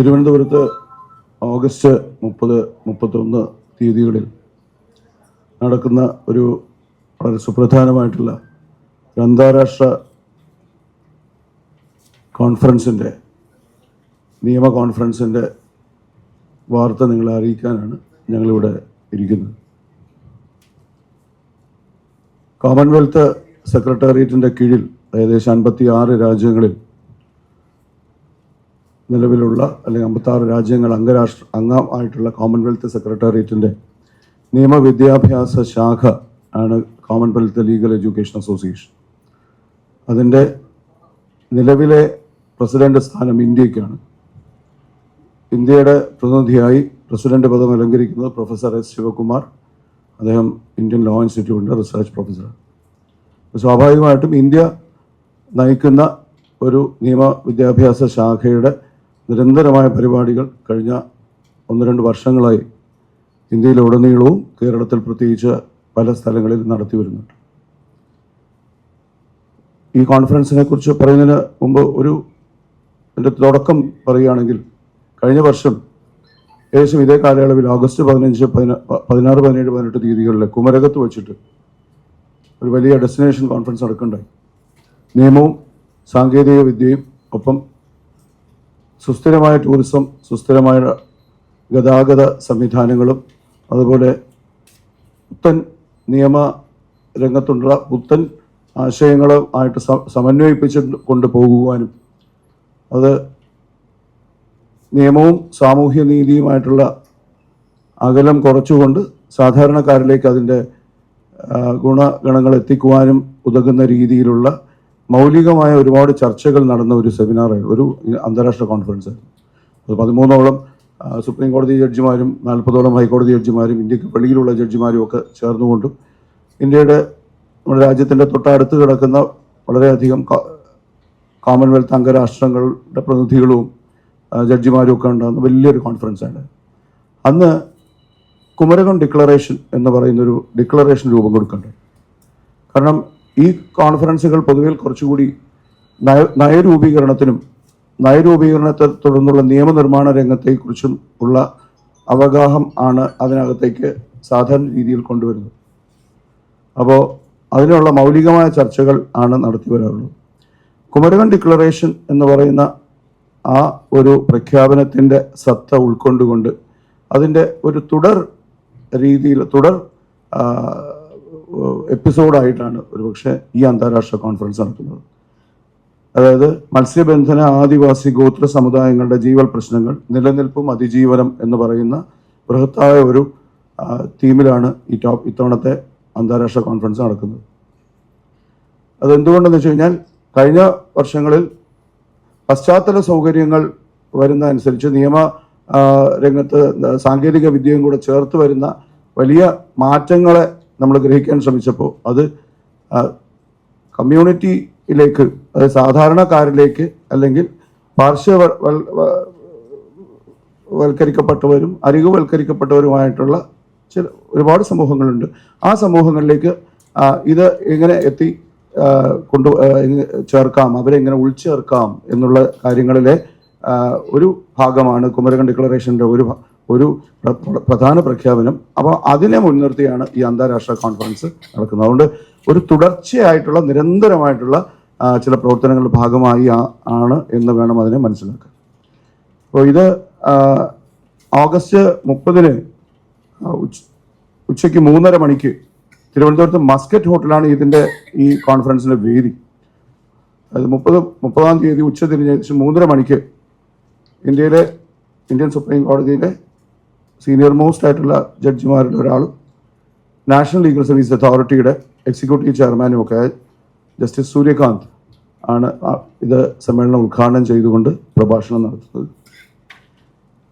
തിരുവനന്തപുരത്ത് ഓഗസ്റ്റ് മുപ്പത് മുപ്പത്തൊന്ന് തീയതികളിൽ നടക്കുന്ന ഒരു വളരെ സുപ്രധാനമായിട്ടുള്ള ഒരു അന്താരാഷ്ട്ര കോൺഫറൻസിന്റെ നിയമ കോൺഫറൻസിന്റെ വാർത്ത നിങ്ങളെ അറിയിക്കാനാണ് ഞങ്ങളിവിടെ ഇരിക്കുന്നത്. കോമൺവെൽത്ത് സെക്രട്ടേറിയറ്റിന്റെ കീഴിൽ ഏകദേശം അൻപത്തി ആറ് രാജ്യങ്ങളിൽ നിലവിലുള്ള അല്ലെങ്കിൽ അമ്പത്താറ് രാജ്യങ്ങൾ അംഗരാഷ്ട്ര അംഗമായിട്ടുള്ള കോമൺവെൽത്ത് സെക്രട്ടേറിയറ്റിന്റെ നിയമവിദ്യാഭ്യാസ ശാഖ ആണ് കോമൺവെൽത്ത് ലീഗൽ എഡ്യൂക്കേഷൻ അസോസിയേഷൻ അതിന്റെ നിലവിലെ പ്രസിഡന്റ് സ്ഥാനം ഇന്ത്യക്കാണ്. ഇന്ത്യയുടെ പ്രതിനിധിയായി പ്രസിഡന്റ് പദം അലങ്കരിക്കുന്നത് പ്രൊഫസർ എസ് ശിവകുമാർ. അദ്ദേഹം ഇന്ത്യൻ ലോ ഇൻസ്റ്റിറ്റ്യൂട്ടിന്റെ റിസർച്ച് പ്രൊഫസറാണ് സ്വാഭാവികമായിട്ടും ഇന്ത്യ നയിക്കുന്ന ഒരു നിയമ വിദ്യാഭ്യാസ ശാഖയുടെ നിരന്തരമായ പരിപാടികൾ കഴിഞ്ഞ ഒന്ന് രണ്ട് വർഷങ്ങളായി ഇന്ത്യയിലുടനീളവും കേരളത്തിൽ പ്രത്യേകിച്ച് പല സ്ഥലങ്ങളിൽ നടത്തി വരുന്നുണ്ട്. ഈ കോൺഫറൻസിനെ കുറിച്ച് പറയുന്നതിന് മുമ്പ് ഒരു എന്റെ തുടക്കം പറയുകയാണെങ്കിൽ കഴിഞ്ഞ വർഷം ഏകദേശം ഇതേ കാലയളവിൽ ഓഗസ്റ്റ് പതിനഞ്ച് പതിന പതിനാറ് പതിനേഴ് പതിനെട്ട് തീയതികളിൽ കുമരകത്ത് വെച്ചിട്ട് ഒരു വലിയ ഡെസ്റ്റിനേഷൻ കോൺഫറൻസ് നടക്കുന്നുണ്ടായി. നിയമവും സാങ്കേതിക വിദ്യയും ഒപ്പം സുസ്ഥിരമായ ടൂറിസം സുസ്ഥിരമായ ഗതാഗത സംവിധാനങ്ങളും അതുപോലെ പുത്തൻ നിയമ രംഗത്തുള്ള പുത്തൻ ആശയങ്ങളുമായിട്ട് സ- സമന്വയിപ്പിച്ച് കൊണ്ടുപോകുവാനും അത് നിയമവും സാമൂഹ്യ നീതിയുമായിട്ടുള്ള അകലം കുറച്ചുകൊണ്ട് സാധാരണക്കാരിലേക്ക് അതിന്റെ ഗുണഗണങ്ങൾ എത്തിക്കുവാനും ഉതകുന്ന രീതിയിലുള്ള മൗലികമായ ഒരുപാട് ചർച്ചകൾ നടന്ന ഒരു സെമിനാർ ഒരു അന്താരാഷ്ട്ര കോൺഫറൻസ് അത് പതിമൂന്നോളം സുപ്രീം കോടതി ജഡ്ജിമാരും നാൽപ്പതോളം ഹൈക്കോടതി ജഡ്ജിമാരും ഇന്ത്യയ്ക്ക് വെളിയിലുള്ള ജഡ്ജിമാരും ഒക്കെ ചേർന്നുകൊണ്ടും ഇന്ത്യയുടെ നമ്മുടെ രാജ്യത്തിന്റെ തൊട്ടടുത്ത് കിടക്കുന്ന വളരെയധികം കോമൺവെൽത്ത് അംഗരാഷ്ട്രങ്ങളുടെ പ്രതിനിധികളും ജഡ്ജിമാരും ഒക്കെ ഉണ്ടാകുന്ന വലിയൊരു കോൺഫറൻസാണ് അന്ന് കുമരകം ഡിക്ലറേഷൻ എന്ന് പറയുന്നൊരു ഡിക്ലറേഷൻ രൂപം കൊടുക്കുന്നുണ്ട് കാരണം ഈ കോൺഫറൻസുകൾ പൊതുവെ കുറച്ചുകൂടി നയ നയരൂപീകരണത്തിനും നയരൂപീകരണത്തെ തുടർന്നുള്ള നിയമനിർമ്മാണ രംഗത്തെക്കുറിച്ചും ഉള്ള അവഗാഹം ആണ് അതിനകത്തേക്ക് സാധാരണ രീതിയിൽ കൊണ്ടുവരുന്നത്. അപ്പോൾ അതിനുള്ള മൗലികമായ ചർച്ചകൾ ആണ് നടത്തി വരാറുള്ളത്. കുമരകം ഡിക്ലറേഷൻ എന്ന് പറയുന്ന ആ ഒരു പ്രഖ്യാപനത്തിന്റെ സത്ത ഉൾക്കൊണ്ടുകൊണ്ട് അതിന്റെ ഒരു തുടർ രീതിയിൽ തുടർ എപ്പിസോഡായിട്ടാണ് ഒരുപക്ഷെ ഈ അന്താരാഷ്ട്ര കോൺഫറൻസ് നടക്കുന്നത് അതായത് മത്സ്യബന്ധന ആദിവാസി ഗോത്ര സമുദായങ്ങളുടെ ജീവൽ പ്രശ്നങ്ങൾ നിലനിൽപ്പും അതിജീവനം എന്ന് പറയുന്ന ബൃഹത്തായ ഒരു തീമിലാണ് ഈ ടോപ്പ് ഇത്തവണത്തെ അന്താരാഷ്ട്ര കോൺഫറൻസ് നടക്കുന്നത്. അതെന്തുകൊണ്ടെന്ന് വെച്ച് കഴിഞ്ഞാൽ കഴിഞ്ഞ വർഷങ്ങളിൽ പശ്ചാത്തല സൗകര്യങ്ങൾ വരുന്ന അനുസരിച്ച് നിയമ രംഗത്ത് സാങ്കേതിക വിദ്യയും കൂടെ ചേർത്ത് വരുന്ന വലിയ മാറ്റങ്ങളെ നമ്മൾ ഗ്രഹിക്കാൻ ശ്രമിച്ചപ്പോൾ അത് കമ്മ്യൂണിറ്റിയിലേക്ക് അതായത് സാധാരണക്കാരിലേക്ക് അല്ലെങ്കിൽ പാർശ്വ വ- വൽ- വ- വൽക്കരിക്കപ്പെട്ടവരും അരികുവൽക്കരിക്കപ്പെട്ടവരുമായിട്ടുള്ള ചില ഒരുപാട് സമൂഹങ്ങളുണ്ട്. ആ സമൂഹങ്ങളിലേക്ക് ഇത് എങ്ങനെ എത്തി കൊണ്ടു ചേർക്കാം അവരെ എങ്ങനെ ഉൾച്ചേർക്കാം എന്നുള്ള കാര്യങ്ങളിലെ ഒരു ഭാഗമാണ് കുമരകം ഡിക്ലറേഷന്റെ ഒരു ഒരു പ്ര- പ്ര- പ്രധാന പ്രഖ്യാപനം അപ്പോൾ അതിനെ മുൻനിർത്തിയാണ് ഈ അന്താരാഷ്ട്ര കോൺഫറൻസ് നടക്കുന്നത്. അതുകൊണ്ട് ഒരു തുടർച്ചയായിട്ടുള്ള നിരന്തരമായിട്ടുള്ള ചില പ്രവർത്തനങ്ങളുടെ ഭാഗമായി ആണ് എന്ന് വേണം അതിനെ മനസ്സിലാക്കാൻ. അപ്പോൾ ഇത് ഓഗസ്റ്റ് മുപ്പതിന് ഉച്ച- ഉച്ചയ്ക്ക് മൂന്നര മണിക്ക് തിരുവനന്തപുരത്ത് മസ്കറ്റ് ഹോട്ടലാണ് ഇതിന്റെ ഈ കോൺഫറൻസിന്റെ വേദി. അത് മുപ്പത് മുപ്പതാം തീയതി ഉച്ച തിരിഞ്ഞ് ഏകദേശം മൂന്നര മണിക്ക് ഇന്ത്യയിലെ ഇന്ത്യൻ സുപ്രീം കോടതിയിലെ സീനിയർ മോസ്റ്റ് ആയിട്ടുള്ള ജഡ്ജിമാരിൽ ഒരാളും നാഷണൽ ലീഗൽ സർവീസ് അതോറിറ്റിയുടെ എക്സിക്യൂട്ടീവ് ചെയർമാനും ഒക്കെ ജസ്റ്റിസ് സൂര്യകാന്ത് ആണ് ഇത് സമ്മേളനം ഉദ്ഘാടനം ചെയ്തുകൊണ്ട് പ്രഭാഷണം നടത്തുന്നത്.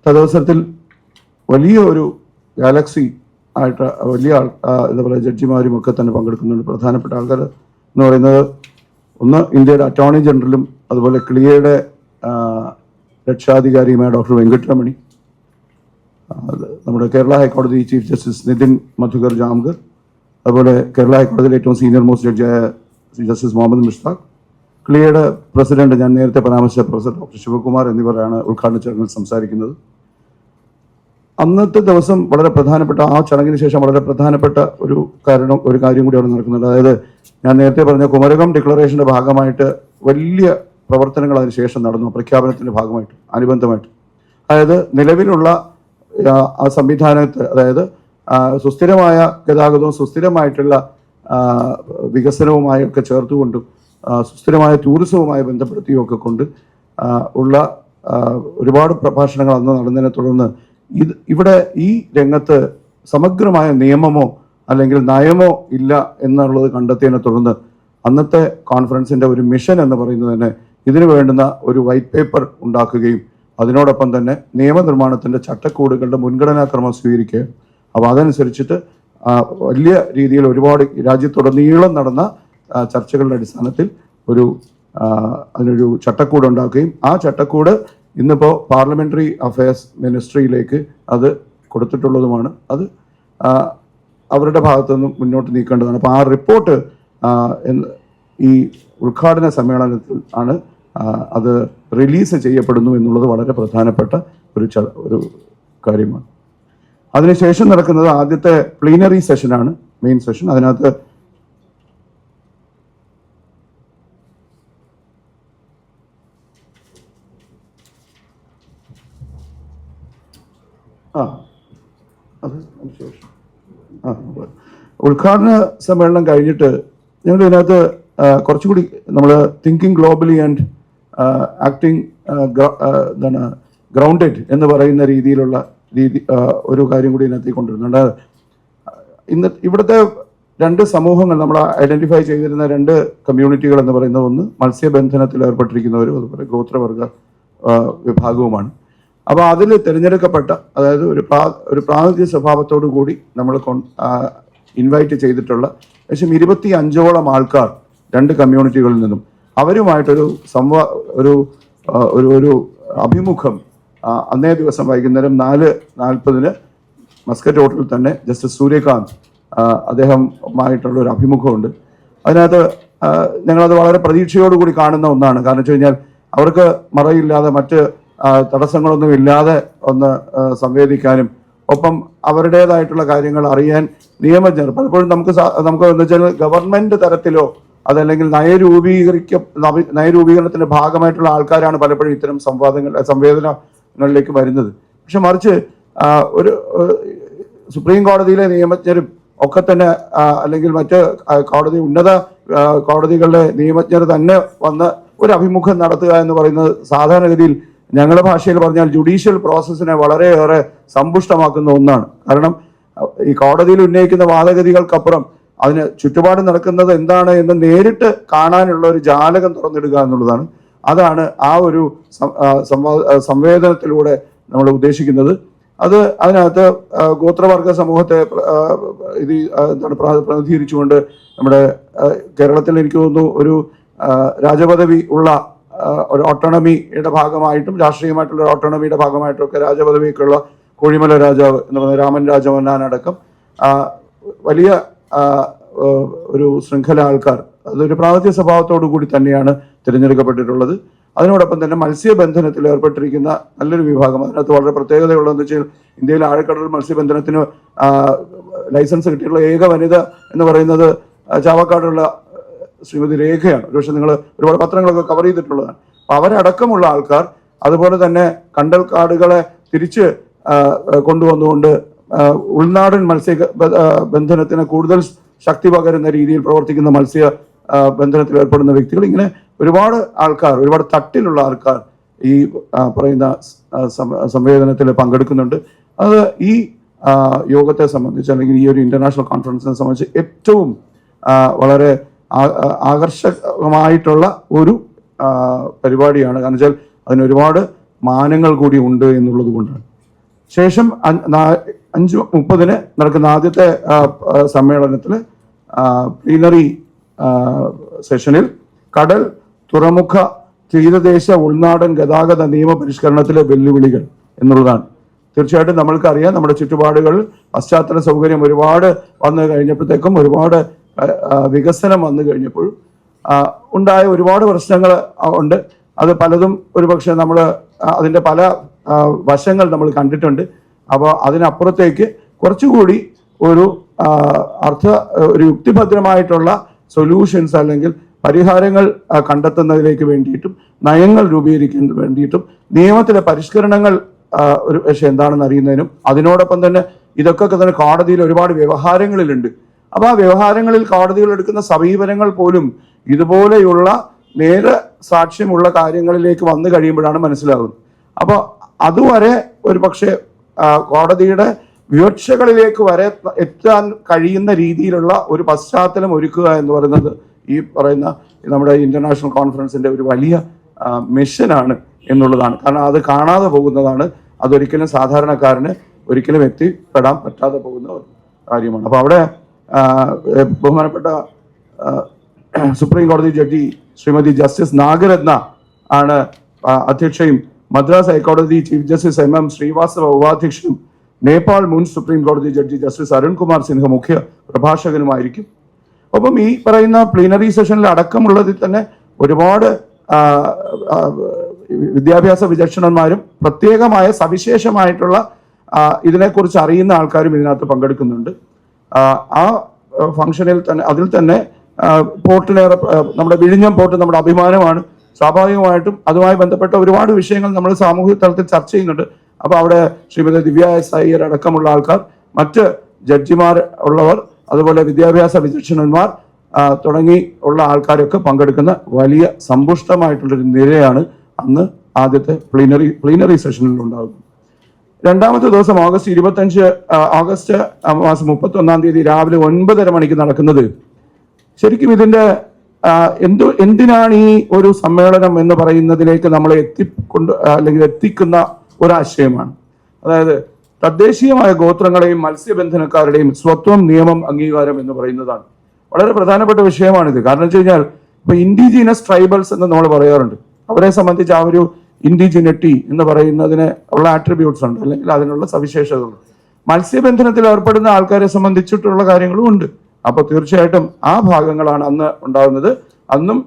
തദവസരത്തിൽ വലിയ ഒരു ഗാലക്സി ആയിട്ട് വലിയ ആൾ എന്താ പറയുക ജഡ്ജിമാരും ഒക്കെ തന്നെ പങ്കെടുക്കുന്നുണ്ട്. പ്രധാനപ്പെട്ട ആൾക്കാർ എന്ന് പറയുന്നത് ഒന്ന് ഇന്ത്യയുടെ അറ്റോർണി ജനറലും അതുപോലെ ക്ലിയയുടെ രക്ഷാധികാരിയുമായ ഡോക്ടർ വെങ്കട്ടരമണി നമ്മുടെ കേരള ഹൈക്കോടതി ചീഫ് ജസ്റ്റിസ് നിതിൻ മധുകർ ജാംഗർ അതുപോലെ കേരള ഹൈക്കോടതിയിലെ ഏറ്റവും സീനിയർ മോസ്റ്റ് ജഡ്ജിയായ ജസ്റ്റിസ് മുഹമ്മദ് മുഷ്താഖ് ക്ലിയയുടെ പ്രസിഡന്റ് ഞാൻ നേരത്തെ പരാമർശിച്ച പ്രൊഫസർ ഡോക്ടർ ശിവകുമാർ എന്നിവരാണ് ഉദ്ഘാടന ചടങ്ങിൽ സംസാരിക്കുന്നത്. അന്നത്തെ ദിവസം വളരെ പ്രധാനപ്പെട്ട ആ ചടങ്ങിന് ശേഷം വളരെ പ്രധാനപ്പെട്ട ഒരു കാരണം ഒരു കാര്യം കൂടി അവിടെ നടക്കുന്നുണ്ട്. അതായത് ഞാൻ നേരത്തെ പറഞ്ഞ കുമരകം ഡിക്ലറേഷന്റെ ഭാഗമായിട്ട് വലിയ പ്രവർത്തനങ്ങൾ അതിനുശേഷം നടന്നു പ്രഖ്യാപനത്തിന്റെ ഭാഗമായിട്ട് അനുബന്ധമായിട്ട്. അതായത് നിലവിലുള്ള ആ, ആ സംവിധാനത്തെ അതായത് സുസ്ഥിരമായ ഗതാഗതവും സുസ്ഥിരമായിട്ടുള്ള വികസനവുമായി വികസനവുമായൊക്കെ ചേർത്തുകൊണ്ടും സുസ്ഥിരമായ ടൂറിസവുമായി ബന്ധപ്പെടുത്തിയും ഒക്കെ കൊണ്ട് ഉള്ള ഒരുപാട് പ്രഭാഷണങ്ങൾ അന്ന് നടന്നതിനെ തുടർന്ന് ഇത് ഇവിടെ ഈ രംഗത്ത് സമഗ്രമായ നിയമമോ അല്ലെങ്കിൽ നയമോ ഇല്ല എന്നുള്ളത് കണ്ടെത്തിയതിനെ തുടർന്ന് അന്നത്തെ കോൺഫറൻസിന്റെ ഒരു മിഷൻ എന്ന് പറയുന്നത് തന്നെ ഇതിനു വേണ്ടുന്ന ഒരു വൈറ്റ് പേപ്പർ ഉണ്ടാക്കുകയും അതിനോടൊപ്പം തന്നെ നിയമനിർമ്മാണത്തിന്റെ ചട്ടക്കൂടുകളുടെ മുൻഗണനാക്രമം സ്വീകരിക്കുക. അപ്പോൾ അതനുസരിച്ചിട്ട് വലിയ രീതിയിൽ ഒരുപാട് രാജ്യത്തുടനീളം നടന്ന ചർച്ചകളുടെ അടിസ്ഥാനത്തിൽ ഒരു അതിനൊരു ചട്ടക്കൂട് ഉണ്ടാക്കുകയും ആ ചട്ടക്കൂട് ഇന്നിപ്പോൾ പാർലമെന്ററി അഫയേഴ്സ് മിനിസ്ട്രിയിലേക്ക് അത് കൊടുത്തിട്ടുള്ളതുമാണ്. അത് അവരുടെ ഭാഗത്തു നിന്നും മുന്നോട്ട് നീക്കേണ്ടതാണ്. അപ്പോൾ ആ റിപ്പോർട്ട് ഈ ഉദ്ഘാടന സമ്മേളനത്തിൽ ആണ് അത് റിലീസ് ചെയ്യപ്പെടുന്നു എന്നുള്ളത് വളരെ പ്രധാനപ്പെട്ട ഒരു ഒരു കാര്യമാണ്. അതിനുശേഷം നടക്കുന്നത് ആദ്യത്തെ പ്ലീനറി സെഷനാണ് മെയിൻ സെഷൻ. അതിനകത്ത് ഉദ്ഘാടന സമ്മേളനം കഴിഞ്ഞിട്ട് ഞങ്ങൾ ഇതിനകത്ത് കുറച്ചുകൂടി നമ്മൾ തിങ്കിങ് ഗ്ലോബലി ആൻഡ് ആക്ടിങ് എന്താണ് ഗ്രൗണ്ടഡ് എന്ന് പറയുന്ന രീതിയിലുള്ള രീതി ഒരു കാര്യം കൂടി ഇതിനകത്ത് കൊണ്ടുവരുന്നുണ്ട്. ഇന്ന് ഇവിടുത്തെ രണ്ട് സമൂഹങ്ങൾ നമ്മൾ ഐഡന്റിഫൈ ചെയ്തിരുന്ന രണ്ട് കമ്മ്യൂണിറ്റികൾ എന്ന് പറയുന്ന ഒന്ന് മത്സ്യബന്ധനത്തിൽ ഏർപ്പെട്ടിരിക്കുന്നവരും അതുപോലെ ഗോത്രവർഗ വിഭാഗവുമാണ്. അപ്പോൾ അതിൽ തിരഞ്ഞെടുക്കപ്പെട്ട അതായത് ഒരു പ്രാ ഒരു പ്രാതിനിധ്യ സ്വഭാവത്തോടു കൂടി നമ്മൾ ഇൻവൈറ്റ് ചെയ്തിട്ടുള്ള ഏകദേശം ഇരുപത്തി അഞ്ചോളം ആൾക്കാർ രണ്ട് കമ്മ്യൂണിറ്റികളിൽ നിന്നും അവരുമായിട്ടൊരു സംവാ ഒരു ഒരു ഒരു അഭിമുഖം അന്നേ ദിവസം വൈകുന്നേരം നാല് നാൽപ്പതിന് മസ്കറ്റ് ഹോട്ടലിൽ തന്നെ ജസ്റ്റിസ് സൂര്യകാന്ത് അദ്ദേഹമായിട്ടുള്ള ഒരു അഭിമുഖമുണ്ട്. അതിനകത്ത് ഞങ്ങളത് വളരെ പ്രതീക്ഷയോടുകൂടി കാണുന്ന ഒന്നാണ്. കാരണം വെച്ച് കഴിഞ്ഞാൽ അവർക്ക് മറയില്ലാതെ മറ്റ് തടസ്സങ്ങളൊന്നും ഇല്ലാതെ ഒന്ന് സംവേദിക്കാനും ഒപ്പം അവരുടേതായിട്ടുള്ള കാര്യങ്ങൾ അറിയാൻ നിയമജ്ഞർ പലപ്പോഴും നമുക്ക് നമുക്ക് എന്ന് വെച്ചാൽ ഗവൺമെന്റ് തലത്തിലോ അതല്ലെങ്കിൽ നയരൂപീകരിക്ക നയരൂപീകരണത്തിന്റെ ഭാഗമായിട്ടുള്ള ആൾക്കാരാണ് പലപ്പോഴും ഇത്തരം സംവാദങ്ങൾ സംവേദനങ്ങളിലേക്ക് വരുന്നത്. പക്ഷെ മറിച്ച് ഒരു സുപ്രീം കോടതിയിലെ നിയമജ്ഞരും ഒക്കെ തന്നെ അല്ലെങ്കിൽ മറ്റ് കോടതി ഉന്നത കോടതികളിലെ നിയമജ്ഞർ തന്നെ വന്ന് ഒരു അഭിമുഖം നടത്തുക എന്ന് പറയുന്നത് സാധാരണഗതിയിൽ ഞങ്ങളുടെ ഭാഷയിൽ പറഞ്ഞാൽ ജുഡീഷ്യൽ പ്രോസസ്സിനെ വളരെയേറെ സമ്പുഷ്ടമാക്കുന്ന ഒന്നാണ്. കാരണം ഈ കോടതിയിൽ ഉന്നയിക്കുന്ന വാദഗതികൾക്കപ്പുറം അതിന് ചുറ്റുപാട് നടക്കുന്നത് എന്താണ് എന്ന് നേരിട്ട് കാണാനുള്ള ഒരു ജാലകം തുറന്നിടുക എന്നുള്ളതാണ്. അതാണ് ആ ഒരു സംവേദനത്തിലൂടെ നമ്മൾ ഉദ്ദേശിക്കുന്നത്. അത് അതിനകത്ത് ഗോത്രവർഗ സമൂഹത്തെ ഇത് എന്താണ് പ്രതിനിധീകരിച്ചുകൊണ്ട് നമ്മുടെ കേരളത്തിൽ എനിക്ക് തോന്നുന്നു ഒരു രാജപദവി ഉള്ള ഒരു ഓട്ടോണമിയുടെ ഭാഗമായിട്ടും രാഷ്ട്രീയമായിട്ടുള്ള ഒരു ഓട്ടോണമിയുടെ ഭാഗമായിട്ടും ഒക്കെ രാജപദവിയൊക്കെയുള്ള കോഴിമല രാജാവ് എന്ന് പറയുന്ന രാമൻ രാജവന്നാൻ അടക്കം വലിയ ഒരു ശൃംഖല ആൾക്കാർ. അതൊരു പ്രാവർത്തിക സ്വഭാവത്തോടു കൂടി തന്നെയാണ് തിരഞ്ഞെടുക്കപ്പെട്ടിട്ടുള്ളത്. അതിനോടൊപ്പം തന്നെ മത്സ്യബന്ധനത്തിൽ ഏർപ്പെട്ടിരിക്കുന്ന നല്ലൊരു വിഭാഗം. അതിനകത്ത് വളരെ പ്രത്യേകതയുള്ളതെന്ന് വെച്ചാൽ ഇന്ത്യയിൽ ആഴക്കടൽ മത്സ്യബന്ധനത്തിന് ലൈസൻസ് കിട്ടിയിട്ടുള്ള ഏക വനിത എന്ന് പറയുന്നത് ചാവക്കാടുള്ള ശ്രീമതി രേഖയാണ്. ഒരുപക്ഷെ നിങ്ങൾ ഒരുപാട് പത്രങ്ങളൊക്കെ കവർ ചെയ്തിട്ടുള്ളതാണ്. അപ്പം അവരടക്കമുള്ള ആൾക്കാർ അതുപോലെ തന്നെ കണ്ടൽ കാടുകളെ തിരിച്ച് കൊണ്ടുവന്നുകൊണ്ട് ഉൾനാടൻ മത്സ്യ ബന്ധനത്തിന് കൂടുതൽ ശക്തി പകരുന്ന രീതിയിൽ പ്രവർത്തിക്കുന്ന മത്സ്യ ബന്ധനത്തിൽ ഏർപ്പെടുന്ന വ്യക്തികൾ ഇങ്ങനെ ഒരുപാട് ആൾക്കാർ ഒരുപാട് തട്ടിലുള്ള ആൾക്കാർ ഈ പറയുന്ന സംവേദനത്തിൽ പങ്കെടുക്കുന്നുണ്ട്. അത് ഈ യോഗത്തെ സംബന്ധിച്ച് അല്ലെങ്കിൽ ഈ ഒരു ഇന്റർനാഷണൽ കോൺഫറൻസിനെ സംബന്ധിച്ച് ഏറ്റവും വളരെ ആകർഷകമായിട്ടുള്ള ഒരു പരിപാടിയാണ്. കാരണം വെച്ചാൽ അതിന് ഒരുപാട് മാനങ്ങൾ കൂടി ഉണ്ട് എന്നുള്ളത് കൊണ്ടാണ്. ശേഷം അഞ്ച് മുപ്പതിന് നടക്കുന്ന ആദ്യത്തെ സമ്മേളനത്തിൽ പ്ലീനറി സെഷനിൽ കടൽ തുറമുഖ തീരദേശ ഉൾനാടൻ ഗതാഗത നിയമ പരിഷ്കരണത്തിലെ വെല്ലുവിളികൾ എന്നുള്ളതാണ്. തീർച്ചയായിട്ടും നമ്മൾക്കറിയാം നമ്മുടെ ചുറ്റുപാടുകളിൽ പശ്ചാത്തല സൗകര്യം ഒരുപാട് വന്നു കഴിഞ്ഞപ്പോഴത്തേക്കും ഒരുപാട് വികസനം വന്നു കഴിഞ്ഞപ്പോഴും ഉണ്ടായ ഒരുപാട് പ്രശ്നങ്ങൾ ഉണ്ട്. അത് പലതും ഒരുപക്ഷെ നമ്മൾ അതിന്റെ പല വശങ്ങൾ നമ്മൾ കണ്ടിട്ടുണ്ട്. അപ്പോൾ അതിനപ്പുറത്തേക്ക് കുറച്ചുകൂടി ഒരു അർത്ഥ ഒരു യുക്തിഭദ്രമായിട്ടുള്ള സൊല്യൂഷൻസ് അല്ലെങ്കിൽ പരിഹാരങ്ങൾ കണ്ടെത്തുന്നതിലേക്ക് വേണ്ടിയിട്ടും നയങ്ങൾ രൂപീകരിക്കുന്നതിന് വേണ്ടിയിട്ടും നിയമത്തിലെ പരിഷ്കരണങ്ങൾ ഒരു പക്ഷേ എന്താണെന്ന് അറിയുന്നതിനും അതിനോടൊപ്പം തന്നെ ഇതൊക്കെ തന്നെ കോടതിയിൽ ഒരുപാട് വ്യവഹാരങ്ങളിലുണ്ട്. അപ്പോൾ ആ വ്യവഹാരങ്ങളിൽ കോടതികൾ എടുക്കുന്ന സമീപനങ്ങൾ പോലും ഇതുപോലെയുള്ള നേര സാക്ഷ്യമുള്ള കാര്യങ്ങളിലേക്ക് വന്നു കഴിയുമ്പോഴാണ് മനസ്സിലാകുന്നത് അപ്പോൾ അതുവരെ ഒരു പക്ഷേ കോടതിയുടെ വിവക്ഷകളിലേക്ക് വരെ എത്താൻ കഴിയുന്ന രീതിയിലുള്ള ഒരു പശ്ചാത്തലം ഒരുക്കുക എന്ന് പറയുന്നത് ഈ പറയുന്ന നമ്മുടെ ഇന്റർനാഷണൽ കോൺഫറൻസിന്റെ ഒരു വലിയ മിഷനാണ് എന്നുള്ളതാണ്. കാരണം അത് കാണാതെ പോകുന്നതാണ്. അതൊരിക്കലും സാധാരണക്കാരന് ഒരിക്കലും എത്തിപ്പെടാൻ പറ്റാതെ പോകുന്ന കാര്യമാണ്. അപ്പോൾ അവിടെ ബഹുമാനപ്പെട്ട സുപ്രീം കോടതി ജഡ്ജി ശ്രീമതി ജസ്റ്റിസ് നാഗരത്ന ആണ് അധ്യക്ഷയും മദ്രാസ് ഹൈക്കോടതി chief justice M M Srivastava ഉപാധ്യക്ഷനും Nepal മുൻ സുപ്രീം കോടതി ജഡ്ജി ജസ്റ്റിസ് അരുൺകുമാർ സിൻഹ മുഖ്യ പ്രഭാഷകനുമായിരിക്കും. ഒപ്പം ഈ പറയുന്ന പ്ലീനറി സെഷനിൽ അടക്കമുള്ളതിൽ തന്നെ ഒരുപാട് വിദ്യാഭ്യാസ വിചക്ഷണന്മാരും പ്രത്യേകമായ സവിശേഷമായിട്ടുള്ള ഇതിനെക്കുറിച്ച് അറിയുന്ന ആൾക്കാരും ഇതിനകത്ത് പങ്കെടുക്കുന്നുണ്ട്. ആ, ഫംഗ്ഷനിൽ തന്നെ അതിൽ തന്നെ പോർട്ടിലേറെ നമ്മുടെ വിഴിഞ്ഞം പോർട്ട് നമ്മുടെ അഭിമാനമാണ്. സ്വാഭാവികമായിട്ടും അതുമായി ബന്ധപ്പെട്ട ഒരുപാട് വിഷയങ്ങൾ നമ്മൾ സാമൂഹിക തലത്തിൽ ചർച്ച ചെയ്യുന്നുണ്ട്. അപ്പോൾ അവിടെ ശ്രീമതി ദിവ്യ എസ് അയ്യർ അടക്കമുള്ള ആൾക്കാർ മറ്റ് ജഡ്ജിമാർ ഉള്ളവർ അതുപോലെ വിദ്യാഭ്യാസ വിചക്ഷണന്മാർ തുടങ്ങി ഉള്ള ആൾക്കാരൊക്കെ പങ്കെടുക്കുന്ന വലിയ സമ്പുഷ്ടമായിട്ടുള്ളൊരു നിരയാണ് അന്ന് ആദ്യത്തെ പ്ലീനറി പ്ലീനറി സെഷനിൽ ഉണ്ടാകുന്നത്. രണ്ടാമത്തെ ദിവസം ഓഗസ്റ്റ് ഇരുപത്തഞ്ച് ഓഗസ്റ്റ് മാസം മുപ്പത്തി ഒന്നാം തീയതി രാവിലെ ഒൻപതര മണിക്ക് നടക്കുന്നത്. ശരിക്കും ഇതിന്റെ എന്തു എന്തിനാണ് ഈ ഒരു സമ്മേളനം എന്ന് പറയുന്നതിലേക്ക് നമ്മളെ എത്തിക്കൊണ്ട് അല്ലെങ്കിൽ എത്തിക്കുന്ന ഒരാശയമാണ്. അതായത് തദ്ദേശീയമായ ഗോത്രങ്ങളെയും മത്സ്യബന്ധനക്കാരുടെയും സ്വത്വം നിയമം അംഗീകാരം എന്ന് പറയുന്നതാണ്. വളരെ പ്രധാനപ്പെട്ട വിഷയമാണിത്. കാരണം വെച്ച് കഴിഞ്ഞാൽ ഇപ്പൊ ഇൻഡിജീനസ് ട്രൈബൽസ് എന്ന് നമ്മൾ പറയാറുണ്ട്. അവരെ സംബന്ധിച്ച് ആ ഒരു ഇൻഡിജിനിറ്റി എന്ന് പറയുന്നതിന് ഉള്ള ആട്രിബ്യൂട്ട്സ് ഉണ്ട്. അല്ലെങ്കിൽ അതിനുള്ള സവിശേഷതകൾ. മത്സ്യബന്ധനത്തിൽ ഏർപ്പെടുന്ന ആൾക്കാരെ സംബന്ധിച്ചിട്ടുള്ള കാര്യങ്ങളും ഉണ്ട്. അപ്പൊ തീർച്ചയായിട്ടും ആ ഭാഗങ്ങളാണ് അന്ന് ഉണ്ടാകുന്നത്. അന്നും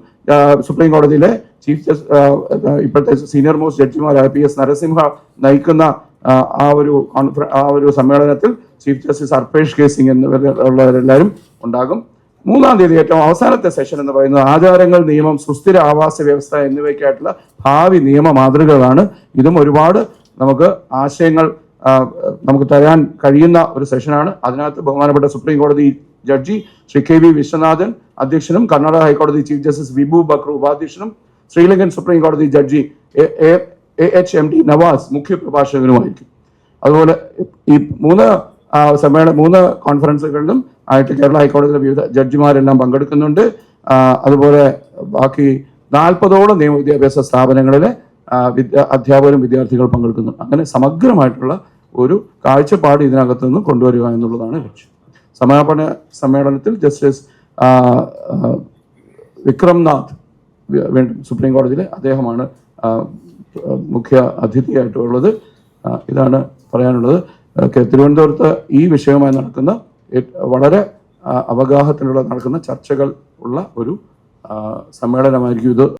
സുപ്രീം കോടതിയിലെ ചീഫ് ജസ് ആ, ആ, ഇപ്പോഴത്തെ സീനിയർ മോസ്റ്റ് ജഡ്ജിമാരായ പി എസ് നരസിംഹ നയിക്കുന്ന ആ, ഒരു ആ ഒരു സമ്മേളനത്തിൽ chief justice Arpesh K Singh എന്നിവരുള്ളവരെല്ലാവരും ഉണ്ടാകും. മൂന്നാം തീയതി ഏറ്റവും അവസാനത്തെ സെഷൻ എന്ന് പറയുന്നത് ആചാരങ്ങൾ നിയമം സുസ്ഥിര ആവാസ വ്യവസ്ഥ എന്നിവയ്ക്കായിട്ടുള്ള ഭാവി നിയമ മാതൃകകളാണ്. ഇതും ഒരുപാട് നമുക്ക് ആശയങ്ങൾ നമുക്ക് തരാൻ കഴിയുന്ന ഒരു സെഷനാണ്. അതിനകത്ത് ബഹുമാനപ്പെട്ട സുപ്രീം കോടതി judge Shri K V Viswanathan അധ്യക്ഷനും കർണാടക ഹൈക്കോടതി ചീഫ് ജസ്റ്റിസ് വിഭു ബക്ര ഉപാധ്യക്ഷനും ശ്രീലങ്കൻ സുപ്രീം കോടതി judge A H M D Nawaz മുഖ്യ പ്രഭാഷകനുമായിരിക്കും. അതുപോലെ ഈ മൂന്ന് സമ്മേളന മൂന്ന് കോൺഫറൻസുകളിലും ആയിട്ട് കേരള ഹൈക്കോടതിയിലെ വിവിധ ജഡ്ജിമാരെല്ലാം പങ്കെടുക്കുന്നുണ്ട്. അതുപോലെ ബാക്കി നാൽപ്പതോളം നിയമ വിദ്യാഭ്യാസ സ്ഥാപനങ്ങളിലെ അധ്യാപകരും വിദ്യാർത്ഥികൾ പങ്കെടുക്കുന്നു. അങ്ങനെ സമഗ്രമായിട്ടുള്ള ഒരു കാഴ്ചപ്പാട് ഇതിനകത്ത് നിന്ന് കൊണ്ടുവരിക എന്നുള്ളതാണ് ലക്ഷ്യം. സമാപന സമ്മേളനത്തിൽ ജസ്റ്റിസ് വിക്രംനാഥ് വീണ്ടും സുപ്രീം കോടതിയിലെ അദ്ദേഹമാണ് മുഖ്യ അതിഥിയായിട്ടുള്ളത്. ഇതാണ് പറയാനുള്ളത്. തിരുവനന്തപുരത്ത് ഈ വിഷയവുമായി നടക്കുന്ന വളരെ അവഗാഹത്തിലുള്ള നടക്കുന്ന ചർച്ചകൾ ഉള്ള ഒരു സമ്മേളനമായിരിക്കും ഇത്.